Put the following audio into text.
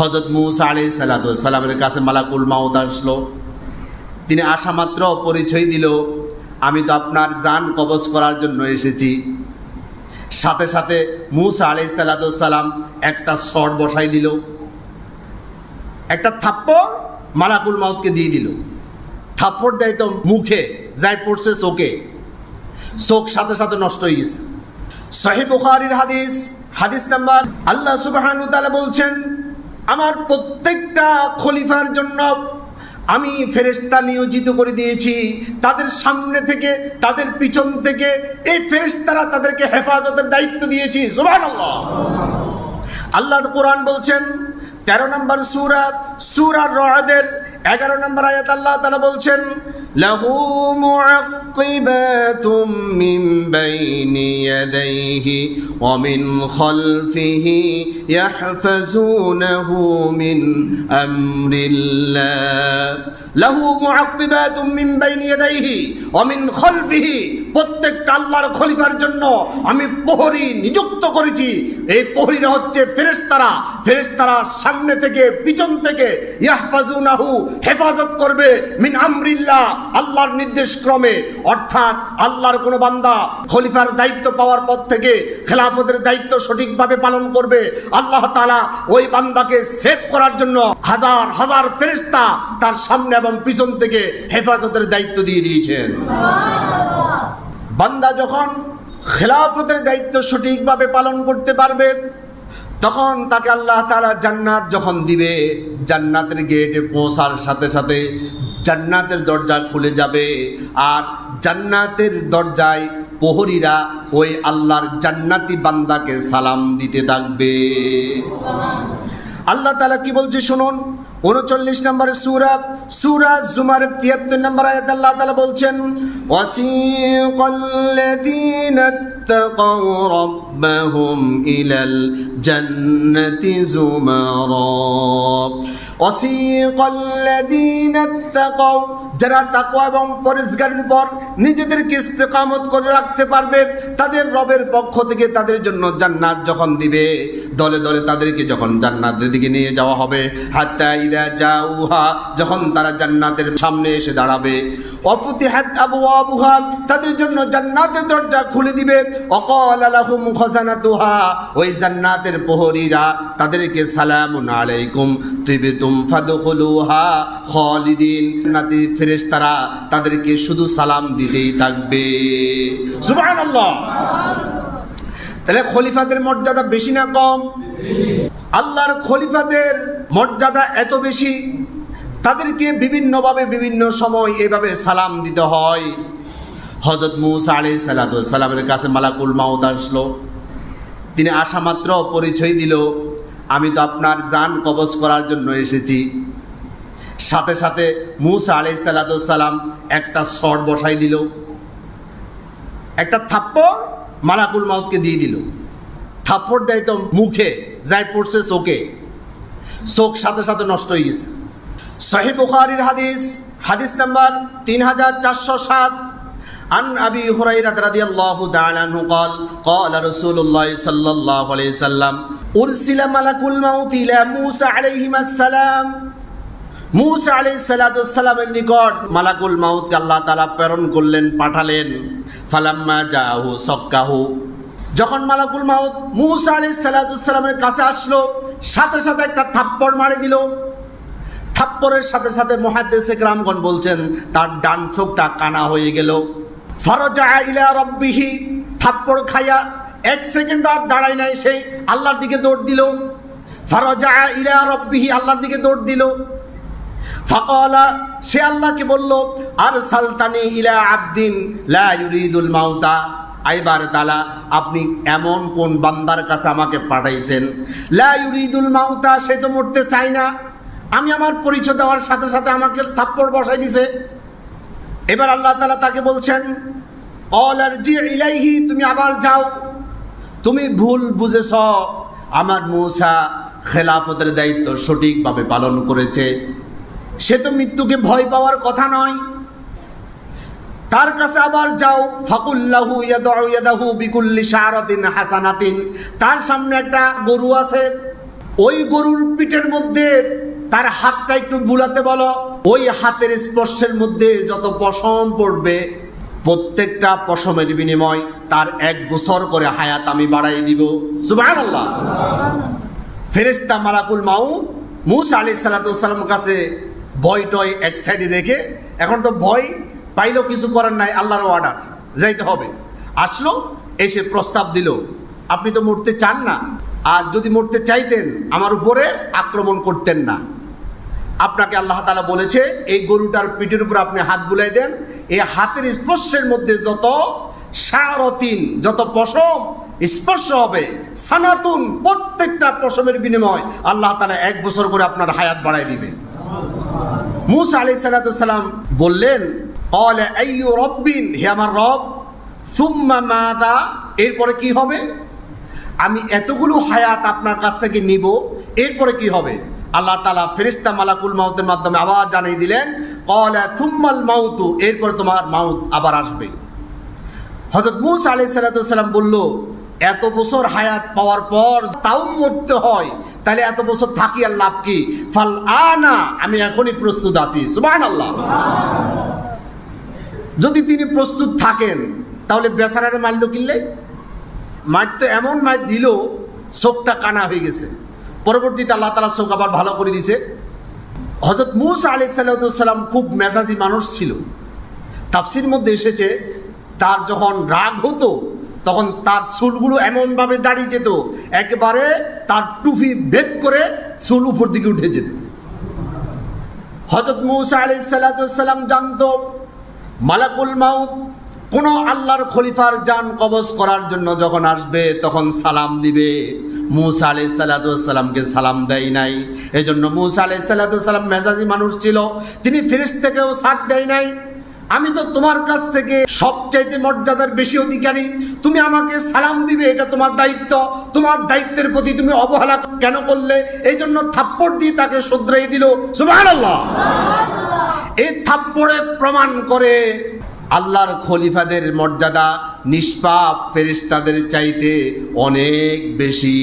হজরত মুসা আলি সালামের কাছে মালাকুল মাউদ আসলো। তিনি আসা মাত্র পরিচয় দিল, আমি তো আপনার জান কবজ করার জন্য এসেছি। সাথে সাথে মুসা আলি সালাম একটা শট বসাই দিল, একটা থাপ্পড় মালাকুল মাউদকে দিয়ে দিল। থাপ্পড় দেয় তো মুখে, যাই পড়ছে চোখে। চোখ সাথে সাথে নষ্ট হয়ে গেছে। সহি বুখারির হাদিস হাদিস নাম্বার আল্লাহ সুবহানাহু ওয়া তাআলা বলছেন আমার প্রত্যেকটা খলিফার জন্য আমি ফেরেস্তা নিয়োজিত করে দিয়েছি। তাদের সামনে থেকে, তাদের পিছন থেকে এই ফেরেস্তারা তাদেরকে হেফাজতের দায়িত্ব দিয়েছি। সুবহানাল্লাহ। আল্লাহ কোরআন বলছেন, তেরো নম্বর সুরা সুরা রহাদের এগারো নম্বর আয়াত আল্লাহ তালা বলছেন লাহু মুআক্কিবাতুম মিন বাইনি ইয়াদাইহি ওয়া মিন খালফিহি ইয়াহফাজুনাহু মিন আমরিল্লাহ মুআক্কিবাতুম মিন ইয়াদাইহি ওয়া মিন খালফিহি। প্রত্যেকটা আল্লাহর খলিফার জন্য আমি প্রহরী নিযুক্ত করেছি। এই প্রহরীরা হচ্ছে ফেরেশতারা। ফেরেশতারা সামনে থেকে, পিছন থেকে ইয়াহফাজুনাহু হেফাজত করবে মিন আমরিল্লাহ, আল্লাহর নির্দেশ ক্রমে অর্থাৎ আল্লাহর কোনো বান্দা খলিফার দায়িত্ব পাওয়ার পর থেকে খেলাফতের দায়িত্ব সঠিকভাবে পালন করবে। আল্লাহ তাআলা ওই বান্দাকে সেভ করার জন্য হাজার হাজার ফেরেশতা তার সামনে এবং পিছন থেকে হেফাজতের দায়িত্ব দিয়ে দিয়েছেন। বান্দা যখন খেলাফতের দায়িত্ব সঠিকভাবে পালন করতে পারবে, তখন তাকে আল্লাহ তাআলা জান্নাত যখন দিবে, জান্নাতের গেটে পৌঁছার সাথে সাথে জান্নাতের দরজা খুলে যাবে আর জান্নাতের দরজায় প্রহরীরা ওই আল্লাহর জান্নাতি বান্দাকে সালাম দিতে থাকবে। আল্লাহ তালা কি বলছে শুনুন? উনচল্লিশ নম্বরে সুরা সুরা জুমার তিয়াত্তর নম্বর আয়াত আল্লাহ তালা বলছেন ওয়াসিকাল্লাযীনা اتقوا ربهم إلى الجنة زمرا وسيق الذين اتقوا যারা তাকওয়া এবং পরিষ্কারের উপর নিজেদেরকে ইস্তেকামত করে রাখতে পারবে তাদের রবের পক্ষ থেকে তাদের জন্য জান্নাত যখন দিবে দলে দলে তাদেরকে যখন জান্নাতের দিকে নিয়ে যাওয়া হবে হাত্তা ইদা জাউহা যখন তারা জান্নাতের সামনে এসে দাঁড়াবে অফুতিহাত আবওয়াবুহা তাদের জন্য জান্নাতের দরজা খুলে দিবে খজানাতুহা, ওই জান্নাতের প্রহরীরা তাদেরকে সালামুন আলাইকুম। তিবিতুম ফাদখুলুহা খালিদিন। জান্নাতি ফেরেশতারা তাদেরকে শুধু সালাম দিতেই থাকবে। সুবহানাল্লাহ। তাহলে খলিফাদের মর্যাদা বেশি না কম? আল্লাহর খলিফাদের মর্যাদা এত বেশি? তাদেরকে বিভিন্নভাবে বিভিন্ন সময় এভাবে সালাম দিতে হয়। হজরত মুসা আলি সালামের কাছে মালাকুল মাউদ আসলো। তিনি আসা মাত্র পরিচয় দিল, আমি তো আপনার জান কবজ করার জন্য এসেছি। সাথে সাথে মুসা আলি সালাম একটা শট বসাই দিল, একটা থাপ্পড় মালাকুল মাউদকে দিয়ে দিল। থাপ্পড় দেয় তো মুখে, যাই পড়ছে চোখে। চোখ সাথে সাথে নষ্ট হয়ে গেছে। সহি বুখারির হাদিস হাদিস নাম্বার তিন হাজার চারশো সাত। عن أبي هريرة رضي الله تعالى عنه قال قال رسول الله صلى الله عليه وسلم أرسل ملك الموت إلى موسى عليهما السلام মুসা আলি সালামের নিকট মালাকুল মাউদকে আল্লাহ তালা প্রেরণ করলেন পাঠালেন ফালাম্মা জাহু সক্কাহু যখন মালাকুল মাউদ মুসা আলি সালামের কাছে আসলো সাথে সাথে একটা থাপ্পড় মারে দিল থাপ্পড়ের সাথে সাথে মহাদেশে গ্রামগণ বলছেন তার ডান চোখটা কানা হয়ে গেল ফরজা ইলা রব্বিহি, থাপ্পড় খাইয়া এক সেকেন্ড আর দাঁড়ায় নাই সেই আল্লাহর দিকে দৌড় দিল। ফরজা ইলা রব্বিহি, আল্লাহর দিকে দৌড় দিল। ফাকালা, সে আল্লাহকে বলল আর সালতানি ইলা আবদিন লা ইউরিদুল মাউতা। আইবার তালা, আপনি এমন কোন বান্দার কাছে আমাকে পাঠাইছেন? লা ইউরিদুল মাউতা, সে তো মরতে চাই না। আমি আমার পরিচয় দেওয়ার সাথে সাথে আমাকে থাপ্পড় বসাই দিছে। এবার আল্লাহ তালা তাকে বলছেন ইলাইহি, তুমি আবার যাও। তুমি ভুল বুঝেছ। আমার মূসা খেলাফতের দায়িত্ব সঠিকভাবে পালন করেছে। সে তো মৃত্যুকে ভয় পাওয়ার কথা নয়। তার কাছে আবার যাও। ফাকুল্লাহু ইয়াদাহু বিকুল্লি শারাতিন হাসানাতিন। তার সামনে একটা গরু আছে। ওই গরুর পিঠের মধ্যে তার হাতটা একটু বুলাতে বলো। ওই হাতের স্পর্শের মধ্যে যত পশম পড়বে প্রত্যেকটা পশমের বিনিময় তার এক বছর করে হায়াত আমি বাড়াই দিব। সুবহানাল্লাহ। ফেরেস্তা মালাকুল মাউত মুসা আলি সাল্লাতাম কাছে ভয় টয় এক সাইডে রেখে, এখন তো ভয় পাইলেও কিছু করার নাই, আল্লাহর অর্ডার যাইতে হবে। আসলো, এসে প্রস্তাব দিল, আপনি তো মরতে চান না, আর যদি মরতে চাইতেন, আমার উপরে আক্রমণ করতেন না। আপনাকে আল্লাহ তালা বলেছে, এই গরুটার পিঠের উপর আপনি হাত বুলাই দেন এই হাতের স্পর্শের মধ্যে যত সারতিন, যত পশম স্পর্শ হবে, সানাতুন প্রত্যেকটা পশমের বিনিময় আল্লাহ তালা এক বছর করে আপনার হায়াত বাড়াই দিবে। মুসা আলি সাল্লাম বললেন, কলে আইয়ু রব্বিন, হে আমার রব, সুম্মা মাদা, এরপরে কি হবে? আমি এতগুলো হায়াত আপনার কাছ থেকে নিব, এরপরে কি হবে? আল্লাহ তালা ফেরিস্তা মালাকুল মাউতের মাধ্যমে আবার জানিয়ে দিলেন কলা থুম্মাল মাউতু এরপরে তোমার মাউত আবার আসবে। হজরত মুসা আলি সাল্লাম বলল, এত বছর হায়াত পাওয়ার পর তাও মরতে হয়, তাহলে এত বছর থাকি আর লাভ কি? ফাল আনা, আমি এখনই প্রস্তুত আছি। সুবাহ আল্লাহ যদি তিনি প্রস্তুত থাকেন, তাহলে বেচারারে মারল কিনলে মার তো এমন মার দিল, চোখটা কানা হয়ে গেছে। পরবর্তীতে আল্লাহ তালা চোখ আবার ভালো করে দিছে। হজরত মুসা আলি সাল্লাম খুব মেজাজি মানুষ ছিল। তাফসির মধ্যে এসেছে, তার যখন রাগ হতো, তখন তার চুলগুলো এমনভাবে দাঁড়িয়ে যেত, একেবারে তার টুপি ভেদ করে চুল উপর দিকে উঠে যেত। হজরত মুসা আলি সাল্লাম জানত, মালাকুল মাউদ কোনো আল্লাহর খলিফার যান কবজ করার জন্য যখন আসবে, তখন সালাম দিবে। মুসা আলাই সাল্লাতামকে সালাম দেয় নাই। এই জন্য মুসা আলাই সাল্লাতাম মেজাজি মানুষ ছিল। তিনি ফিরিস থেকেও ছাড় দেয় নাই। আমি তো তোমার কাছ থেকে সবচাইতে মর্যাদার বেশি অধিকারী। তুমি আমাকে সালাম দিবে, এটা তোমার দায়িত্ব। তোমার দায়িত্বের প্রতি তুমি অবহেলা কেন করলে? এই জন্য থাপ্পড় দিয়ে তাকে শুধরাই দিল। সুবহানাল্লাহ। এই থাপ্পড়ে প্রমাণ করে আল্লাহর খলিফাদের মর্যাদা নিষ্পাপ ফেরিস্তাদের চাইতে অনেক বেশি।